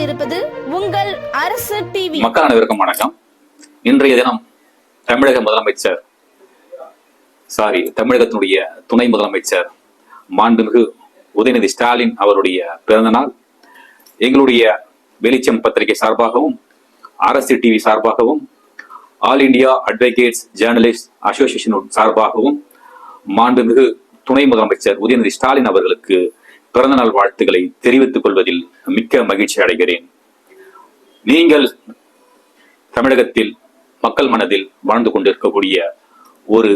கொண்டிருப்பது உங்கள் அரசு டிவி மக்கள் அனைவருக்கும் வணக்கம். இன்றைய தினம் தமிழக முதலமைச்சர் சாரி தமிழகத்தினுடைய துணை முதலமைச்சர் மாண்புமிகு உதயநிதி ஸ்டாலின் அவருடைய பிறந்தநாள் எங்களுடைய வெளிச்சம் பத்திரிகை சார்பாகவும் அரசு டிவி சார்பாகவும் all India advocates journalist association சார்பாகவும் மாண்புமிகு துணை முதலமைச்சர் உதயநிதி ஸ்டாலின் அவர்களுக்கு பிறந்தநாள் வாழ்த்துக்களை தெரிவித்துக் கொள்வதில் மிக்க மகிழ்ச்சி அடைகிறேன். நீங்கள் தமிழகத்தில் மக்கள் மனதில் வாழ்ந்து கொண்டிருக்கக்கூடிய ஒரு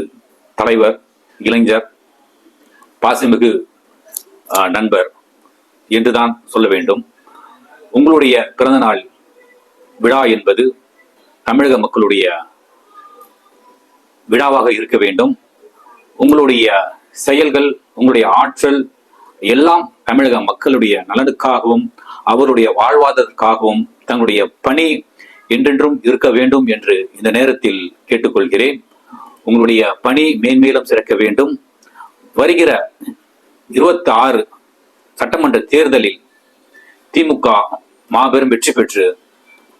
தலைவர் இளைஞர் பாசிமிகு நண்பர் என்றுதான் சொல்ல வேண்டும். உங்களுடைய பிறந்தநாள் விழா என்பது தமிழக மக்களுடைய விழாவாக இருக்க வேண்டும். உங்களுடைய செயல்கள் உங்களுடைய ஆற்றல் எல்லாம் தமிழக மக்களுடைய நலனுக்காகவும் அவருடைய வாழ்வாதாரத்திற்காகவும் தங்களுடைய பணி என்றென்றும் இருக்க வேண்டும் என்று இந்த நேரத்தில் கேட்டுக்கொள்கிறேன். உங்களுடைய பணி மேன்மேலும் சிறக்க வேண்டும். வருகிற இருபத்தி ஆறு சட்டமன்ற தேர்தலில் திமுக மாபெரும் வெற்றி பெற்று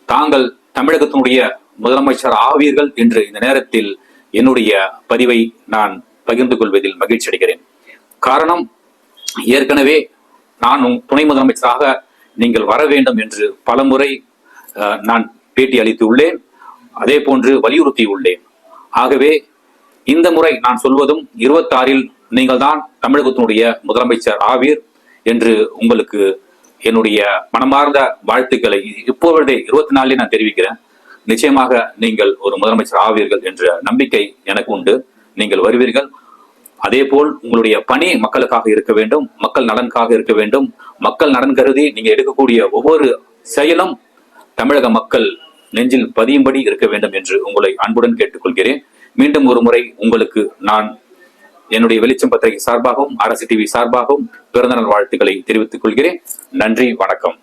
தாங்கள் தமிழகத்தினுடைய முதலமைச்சர் ஆவீர்கள் என்று இந்த நேரத்தில் என்னுடைய பதிவை நான் பகிர்ந்து கொள்வதில் மகிழ்ச்சி அடைகிறேன் காரணம் ஏற்கனவே நான் துணை முதலமைச்சராக நீங்கள் வர வேண்டும் என்று பலமுறை நான் பேட்டி அளித்து உள்ளேன் அதே போன்று வலியுறுத்தியுள்ளேன். ஆகவே இந்த முறை நான் சொல்வதும் இருபத்தாறில் நீங்கள் தான் தமிழகத்தினுடைய முதலமைச்சர் ஆவீர் என்று உங்களுக்கு என்னுடைய மனமார்ந்த வாழ்த்துக்களை இப்பொழுதே இருபத்தி நாலில் நான் தெரிவிக்கிறேன். நிச்சயமாக நீங்கள் ஒரு முதலமைச்சர் ஆவீர்கள் என்ற நம்பிக்கை எனக்கு உண்டு. நீங்கள் வருவீர்கள். அதே போல் உங்களுடைய பணி மக்களுக்காக இருக்க வேண்டும் மக்கள் நலனுக்காக இருக்க வேண்டும். மக்கள் நலன் கருதி நீங்க எடுக்கக்கூடிய ஒவ்வொரு செயலும் தமிழக மக்கள் நெஞ்சில் பதியும்படி இருக்க வேண்டும் என்று உங்களை அன்புடன் கேட்டுக்கொள்கிறேன். மீண்டும் ஒரு முறை உங்களுக்கு நான் என்னுடைய வெளிச்சம் பத்திரிகை சார்பாகவும் அரசு டிவி சார்பாகவும் பிறந்தநாள் வாழ்த்துக்களை தெரிவித்துக் கொள்கிறேன். நன்றி வணக்கம்.